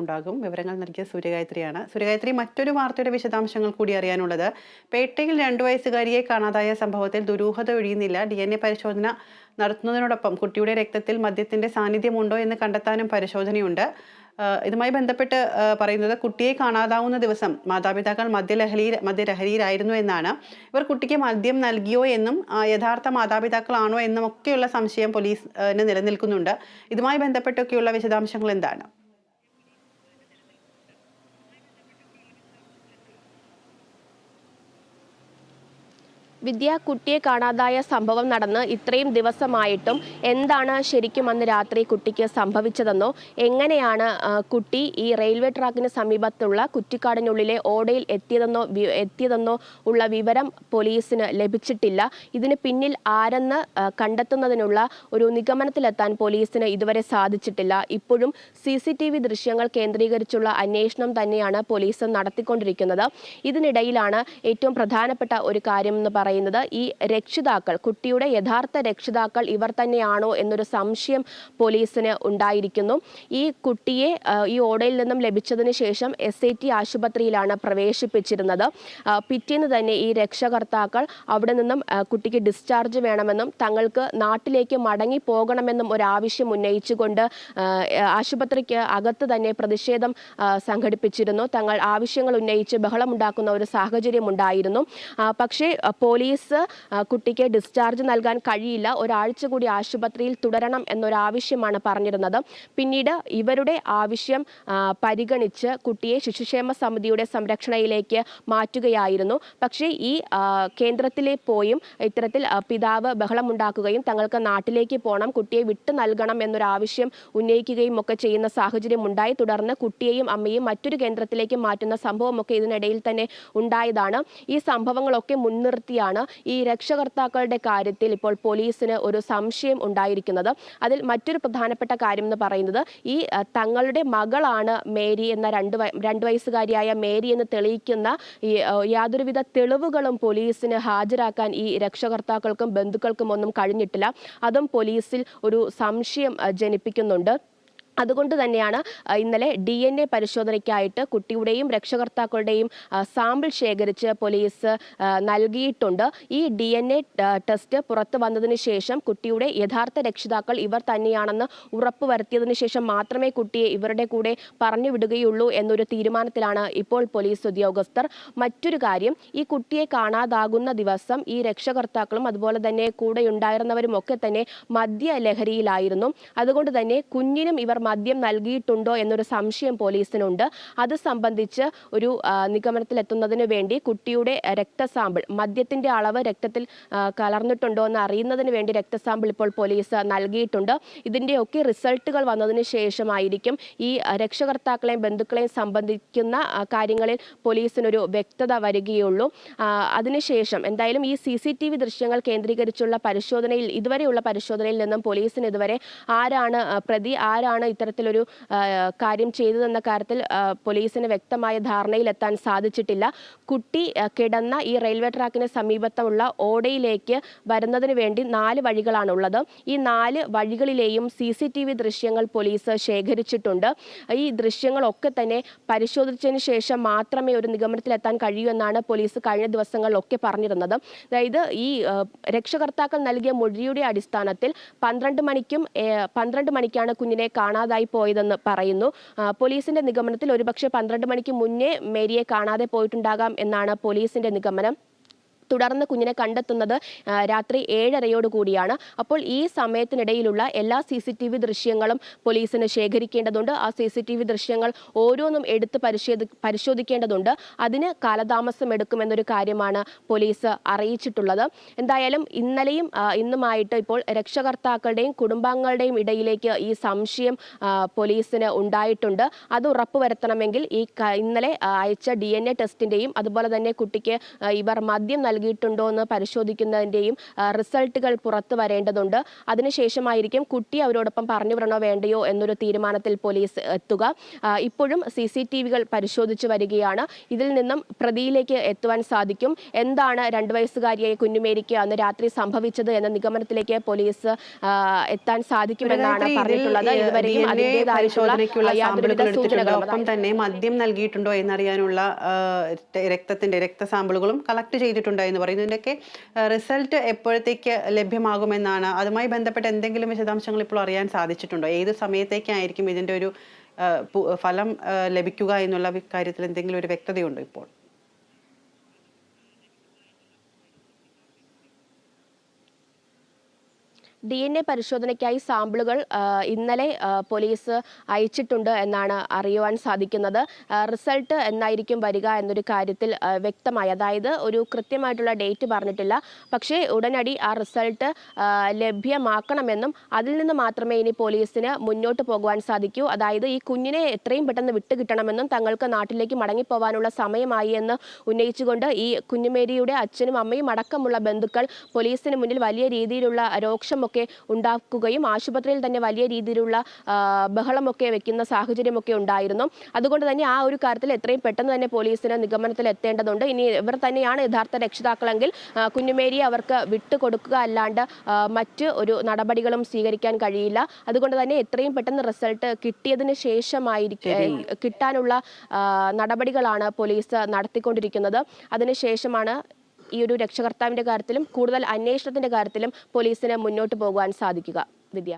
ഉണ്ടാകും. വിവരങ്ങൾ നൽകിയ സൂര്യഗായത്രിയാണ്. സൂര്യഗായത്രി മറ്റൊരു വാർത്തയുടെ വിശദാംശങ്ങൾ കൂടി അറിയാനുള്ളത്. പേട്ടയിൽ രണ്ടു വയസ്സുകാരിയെ കാണാതായ സംഭവത്തിൽ ദുരൂഹത ഒഴിയുന്നില്ല. ഡി എൻ എ പരിശോധന നടത്തുന്നതിനോടൊപ്പം കുട്ടിയുടെ രക്തത്തിൽ മദ്യത്തിന്റെ സാന്നിധ്യമുണ്ടോ എന്ന് കണ്ടെത്താനും പരിശോധനയുണ്ട്. ഇതുമായി ബന്ധപ്പെട്ട് പറയുന്നത് കുട്ടിയെ കാണാതാവുന്ന ദിവസം മാതാപിതാക്കൾ മദ്യലഹരി മദ്യലഹരിയിലായിരുന്നു എന്നാണ്. ഇവർ കുട്ടിക്ക് മദ്യം നൽകിയോ എന്നും യഥാർത്ഥ മാതാപിതാക്കളാണോ എന്നും ഒക്കെയുള്ള സംശയം പോലീസിന് നിലനിൽക്കുന്നുണ്ട്. ഇതുമായി ബന്ധപ്പെട്ടൊക്കെയുള്ള വിശദാംശങ്ങൾ എന്താണ്? വിദ്യ കുട്ടിയെ കാണാതായ സംഭവം നടന്ന് ഇത്രയും ദിവസമായിട്ടും എന്താണ് ശരിക്കും അന്ന് രാത്രി കുട്ടിക്ക് സംഭവിച്ചതെന്നോ എങ്ങനെയാണ് കുട്ടി ഈ റെയിൽവേ ട്രാക്കിന് സമീപത്തുള്ള കുറ്റിക്കാടിനുള്ളിലെ ഓടയിൽ എത്തിയതെന്നോ എത്തിയതെന്നോ ഉള്ള വിവരം പോലീസിന് ലഭിച്ചിട്ടില്ല. ഇതിന് പിന്നിൽ ആരെന്ന് കണ്ടെത്തുന്നതിനുള്ള ഒരു നിഗമനത്തിലെത്താൻ പോലീസിന് ഇതുവരെ സാധിച്ചിട്ടില്ല. ഇപ്പോഴും സി ദൃശ്യങ്ങൾ കേന്ദ്രീകരിച്ചുള്ള അന്വേഷണം തന്നെയാണ് പോലീസ് നടത്തിക്കൊണ്ടിരിക്കുന്നത്. ഇതിനിടയിലാണ് ഏറ്റവും പ്രധാനപ്പെട്ട ഒരു കാര്യം എന്ന് പറയുന്നത് ഈ രക്ഷിതാക്കൾ കുട്ടിയുടെ യഥാർത്ഥ രക്ഷിതാക്കൾ ഇവർ തന്നെയാണോ എന്നൊരു സംശയം പോലീസിന് ഉണ്ടായിരിക്കുന്നു. ഈ കുട്ടിയെ ഈ ഓടയിൽ നിന്നും ലഭിച്ചതിന് ശേഷം എസ് ഐ ടി ആശുപത്രിയിലാണ് പ്രവേശിപ്പിച്ചിരുന്നത്. പിറ്റേന്ന് തന്നെ ഈ രക്ഷകർത്താക്കൾ അവിടെ നിന്നും കുട്ടിക്ക് ഡിസ്ചാർജ് വേണമെന്നും തങ്ങൾക്ക് നാട്ടിലേക്ക് മടങ്ങി പോകണമെന്നും ഒരാവശ്യം ഉന്നയിച്ചുകൊണ്ട് ആശുപത്രിക്ക് അകത്ത് തന്നെ പ്രതിഷേധം സംഘടിപ്പിച്ചിരുന്നു. തങ്ങൾ ആവശ്യങ്ങൾ ഉന്നയിച്ച് ബഹളമുണ്ടാക്കുന്ന ഒരു സാഹചര്യം ഉണ്ടായിരുന്നു പക്ഷേ ആ, പോലീസ് കുട്ടിക്ക് ഡിസ്ചാർജ് നൽകാൻ കഴിയില്ല. ഒരാഴ്ച കൂടി ആശുപത്രിയിൽ തുടരണം എന്നൊരാവശ്യമാണ് പറഞ്ഞിരുന്നത്. പിന്നീട് ഇവരുടെ ആവശ്യം പരിഗണിച്ച് കുട്ടിയെ ശിശുക്ഷേമ സമിതിയുടെ സംരക്ഷണയിലേക്ക് മാറ്റുകയായിരുന്നു. പക്ഷേ ഈ കേന്ദ്രത്തിലെ പോയും ഇത്തരത്തിൽ പിതാവ് ബഹളമുണ്ടാക്കുകയും തങ്ങൾക്ക് നാട്ടിലേക്ക് പോകണം കുട്ടിയെ വിട്ടു നൽകണം എന്നൊരാവശ്യം ഉന്നയിക്കുകയും ഒക്കെ ചെയ്യുന്ന സാഹചര്യം ഉണ്ടായി. തുടർന്ന് കുട്ടിയെയും അമ്മയും മറ്റൊരു കേന്ദ്രത്തിലേക്ക് മാറ്റുന്ന സംഭവമൊക്കെ ഇതിനിടയിൽ തന്നെ ഉണ്ടായതാണ്. ഈ സംഭവങ്ങളൊക്കെ മുൻനിർത്തിയാണ് ഈ രക്ഷകർത്താക്കളുടെ കാര്യത്തിൽ ഇപ്പോൾ പോലീസിന് ഒരു സംശയം ഉണ്ടായിരിക്കുന്നത്. അതിൽ മറ്റൊരു പ്രധാനപ്പെട്ട കാര്യം എന്ന് പറയുന്നത് ഈ തങ്ങളുടെ മകളാണ് മേരി എന്ന രണ്ട് രണ്ട് വയസ്സുകാരിയായ മേരി എന്ന് തെളിയിക്കുന്ന യാതൊരുവിധ തെളിവുകളും പോലീസിന് ഹാജരാക്കാൻ ഈ രക്ഷകർത്താക്കൾക്കും ബന്ധുക്കൾക്കും ഒന്നും കഴിഞ്ഞിട്ടില്ല. അതും പോലീസിൽ ഒരു സംശയം ജനിപ്പിക്കുന്നുണ്ട്. അതുകൊണ്ട് തന്നെയാണ് ഇന്നലെ ഡി എൻ എ പരിശോധനയ്ക്കായിട്ട് കുട്ടിയുടെയും രക്ഷകർത്താക്കളുടെയും സാമ്പിൾ ശേഖരിച്ച് പോലീസ് നൽകിയിട്ടുണ്ട്. ഈ ഡി എൻ എ ടെസ്റ്റ് പുറത്തു വന്നതിന് ശേഷം കുട്ടിയുടെ യഥാർത്ഥ രക്ഷിതാക്കൾ ഇവർ തന്നെയാണെന്ന് ഉറപ്പുവരുത്തിയതിനു ശേഷം മാത്രമേ കുട്ടിയെ ഇവരുടെ കൂടെ പറഞ്ഞു വിടുകയുള്ളൂ എന്നൊരു തീരുമാനത്തിലാണ് ഇപ്പോൾ പോലീസ് ഉദ്യോഗസ്ഥർ. മറ്റൊരു കാര്യം ഈ കുട്ടിയെ കാണാതാകുന്ന ദിവസം ഈ രക്ഷകർത്താക്കളും അതുപോലെ തന്നെ കൂടെയുണ്ടായിരുന്നവരും ഒക്കെ തന്നെ മദ്യ ലഹരിയിലായിരുന്നു. അതുകൊണ്ട് തന്നെ കുഞ്ഞിനും ഇവർ മദ്യം നൽകിയിട്ടുണ്ടോ എന്നൊരു സംശയം പോലീസിനുണ്ട്. അത് സംബന്ധിച്ച് ഒരു നിഗമനത്തിലെത്തുന്നതിന് വേണ്ടി കുട്ടിയുടെ രക്തസാമ്പിൾ മദ്യത്തിന്റെ അളവ് രക്തത്തിൽ കലർന്നിട്ടുണ്ടോ എന്ന് അറിയുന്നതിന് വേണ്ടി രക്തസാമ്പിൾ ഇപ്പോൾ പോലീസ് നൽകിയിട്ടുണ്ട്. ഇതിന്റെയൊക്കെ റിസൾട്ടുകൾ വന്നതിന് ശേഷമായിരിക്കും ഈ രക്ഷകർത്താക്കളെയും ബന്ധുക്കളെയും സംബന്ധിക്കുന്ന കാര്യങ്ങളിൽ പോലീസിനൊരു വ്യക്തത വരികയുള്ളൂ. അതിനുശേഷം എന്തായാലും ഈ സി സി ടി വി ദൃശ്യങ്ങൾ കേന്ദ്രീകരിച്ചുള്ള പരിശോധനയിൽ ഇതുവരെയുള്ള പരിശോധനയിൽ നിന്നും പോലീസിന് ഇതുവരെ ആരാണ് പ്രതി ആരാണ് ഇത്തരത്തിലൊരു കാര്യം ചെയ്തതെന്ന കാര്യത്തിൽ പോലീസിന് വ്യക്തമായ ധാരണയിലെത്താൻ സാധിച്ചിട്ടില്ല. കുട്ടി കിടന്ന ഈ റെയിൽവേ ട്രാക്കിന് സമീപത്തുള്ള ഓടയിലേക്ക് വരുന്നതിന് വേണ്ടി നാല് വഴികളാണുള്ളത്. ഈ നാല് വഴികളിലെയും സി സി ടി വി ദൃശ്യങ്ങൾ പോലീസ് ശേഖരിച്ചിട്ടുണ്ട്. ഈ ദൃശ്യങ്ങളൊക്കെ തന്നെ പരിശോധിച്ചതിന് ശേഷം മാത്രമേ ഒരു നിഗമനത്തിലെത്താൻ കഴിയൂ എന്നാണ് പോലീസ് കഴിഞ്ഞ ദിവസങ്ങളിലൊക്കെ പറഞ്ഞിരുന്നത്. അതായത് ഈ രക്ഷകർത്താക്കൾ നൽകിയ മൊഴിയുടെ അടിസ്ഥാനത്തിൽ പന്ത്രണ്ട് മണിക്കും പന്ത്രണ്ട് മണിക്കാണ് കുഞ്ഞിനെ കാണാതായി പോയതെന്ന് പറയുന്നു. പോലീസിന്റെ നിഗമനത്തിൽ ഒരുപക്ഷെ പന്ത്രണ്ട് മണിക്ക് മുന്നേ മേരിയെ കാണാതെ പോയിട്ടുണ്ടാകാം എന്നാണ് പോലീസിന്റെ നിഗമനം. തുടർന്ന് കുഞ്ഞിനെ കണ്ടെത്തുന്നത് രാത്രി ഏഴരയോട് കൂടിയാണ്. അപ്പോൾ ഈ സമയത്തിനിടയിലുള്ള എല്ലാ സി സി ടി വി ദൃശ്യങ്ങളും പോലീസിന് ശേഖരിക്കേണ്ടതുണ്ട്. ആ സി സി ടി വി ദൃശ്യങ്ങൾ ഓരോന്നും എടുത്ത് പരിശോധി പരിശോധിക്കേണ്ടതുണ്ട്. അതിന് കാലതാമസം എടുക്കുമെന്നൊരു കാര്യമാണ് പോലീസ് അറിയിച്ചിട്ടുള്ളത്. എന്തായാലും ഇന്നലെയും ഇന്നുമായിട്ട് ഇപ്പോൾ രക്ഷകർത്താക്കളുടെയും കുടുംബാംഗങ്ങളുടെയും ഇടയിലേക്ക് ഈ സംശയം പോലീസിന് ഉണ്ടായിട്ടുണ്ട്. അത് ഉറപ്പുവരുത്തണമെങ്കിൽ ഈ ഇന്നലെ അയച്ച ഡി എൻ എ ടെസ്റ്റിന്റെയും അതുപോലെ തന്നെ കുട്ടിക്ക് ഇവർ മദ്യം നൽകിയിട്ടുണ്ടോ എന്ന് പരിശോധിക്കുന്നതിന്റെയും റിസൾട്ടുകൾ പുറത്തു വരേണ്ടതുണ്ട്. അതിനുശേഷമായിരിക്കും കുട്ടി അവരോടൊപ്പം പറഞ്ഞു വിടണോ വേണ്ടയോ എന്നൊരു തീരുമാനത്തിൽ പോലീസ് എത്തുക. ഇപ്പോഴും സി സി ടി വികൾ പരിശോധിച്ചു വരികയാണ്. ഇതിൽ നിന്നും പ്രതിയിലേക്ക് എത്തുവാൻ സാധിക്കും. എന്താണ് രണ്ട് വയസ്സുകാരിയായ കുഞ്ഞുമേരിക്ക് അന്ന് രാത്രി സംഭവിച്ചത് എന്ന നിഗമനത്തിലേക്ക് പോലീസ് എത്താൻ സാധിക്കുമെന്നാണ് പറഞ്ഞിട്ടുള്ളത്. ഇതുവരെയും DNA അതിന്റെതായിട്ടുള്ള യാതൊരുവിധ സൂചനകളും ഒപ്പം തന്നെ മദ്യം നൽകിയിട്ടുണ്ടോ എന്നറിയാനുള്ള രക്തത്തിന്റെ രക്തസാമ്പിളുകളും കളക്ട് ചെയ്തിട്ടുണ്ട്. എന്ന് പറയുന്നു ഇതിന്റെയൊക്കെ റിസൾട്ട് എപ്പോഴത്തേക്ക് ലഭ്യമാകുമെന്നാണ്. അതുമായി ബന്ധപ്പെട്ട എന്തെങ്കിലും വിശദാംശങ്ങൾ ഇപ്പോൾ അറിയാൻ സാധിച്ചിട്ടുണ്ടോ? ഏത് സമയത്തേക്കായിരിക്കും ഇതിന്റെ ഒരു ഫലം ലഭിക്കുക എന്നുള്ള കാര്യത്തിൽ എന്തെങ്കിലും ഒരു വ്യക്തതയുണ്ടോ ഇപ്പോൾ? ഡി എൻ എ പരിശോധനയ്ക്കായി സാമ്പിളുകൾ ഇന്നലെ പോലീസ് അയച്ചിട്ടുണ്ട് എന്നാണ് അറിയുവാൻ സാധിക്കുന്നത്. റിസൾട്ട് എന്നായിരിക്കും വരിക എന്നൊരു കാര്യത്തിൽ വ്യക്തമായി. അതായത് ഒരു കൃത്യമായിട്ടുള്ള ഡേറ്റ് പറഞ്ഞിട്ടില്ല. പക്ഷേ ഉടനടി ആ റിസൾട്ട് ലഭ്യമാക്കണമെന്നും അതിൽ നിന്ന് മാത്രമേ ഇനി പോലീസിന് മുന്നോട്ട് പോകുവാൻ സാധിക്കൂ. അതായത് ഈ കുഞ്ഞിനെ എത്രയും പെട്ടെന്ന് വിട്ടുകിട്ടണമെന്നും തങ്ങൾക്ക് നാട്ടിലേക്ക് മടങ്ങിപ്പോവാനുള്ള സമയമായി എന്ന് ഉന്നയിച്ചുകൊണ്ട് ഈ കുഞ്ഞുമേരിയുടെ അച്ഛനും അമ്മയും അടക്കമുള്ള ബന്ധുക്കൾ പോലീസിന് മുന്നിൽ വലിയ രീതിയിലുള്ള രോക്ഷമൊക്കെ ഉണ്ടാക്കുകയും ആശുപത്രിയിൽ തന്നെ വലിയ രീതിയിലുള്ള ബഹളമൊക്കെ വെക്കുന്ന സാഹചര്യമൊക്കെ ഉണ്ടായിരുന്നു. അതുകൊണ്ട് തന്നെ ആ ഒരു കാര്യത്തിൽ എത്രയും പെട്ടെന്ന് തന്നെ പോലീസിന് നിഗമനത്തിൽ എത്തേണ്ടതുണ്ട്. ഇനി ഇവർ തന്നെയാണ് യഥാർത്ഥ രക്ഷിതാക്കളെങ്കിൽ കുഞ്ഞുമേരി കുഞ്ഞുമേരിയെ അവർക്ക് വിട്ടുകൊടുക്കുക അല്ലാണ്ട് മറ്റ് ഒരു നടപടികളും സ്വീകരിക്കാൻ കഴിയില്ല. അതുകൊണ്ട് തന്നെ എത്രയും പെട്ടെന്ന് റിസൾട്ട് കിട്ടിയതിന് ശേഷമായിരിക്കും കിട്ടാനുള്ള നടപടികളാണ് പോലീസ് നടത്തിക്കൊണ്ടിരിക്കുന്നത്. അതിനുശേഷമാണ് ഈ ഒരു രക്ഷകർത്താവിന്റെ കാര്യത്തിലും കൂടുതൽ അന്വേഷണത്തിന്റെ കാര്യത്തിലും പോലീസിന് മുന്നോട്ട് പോകുവാൻ സാധിക്കുക. വിദ്യ.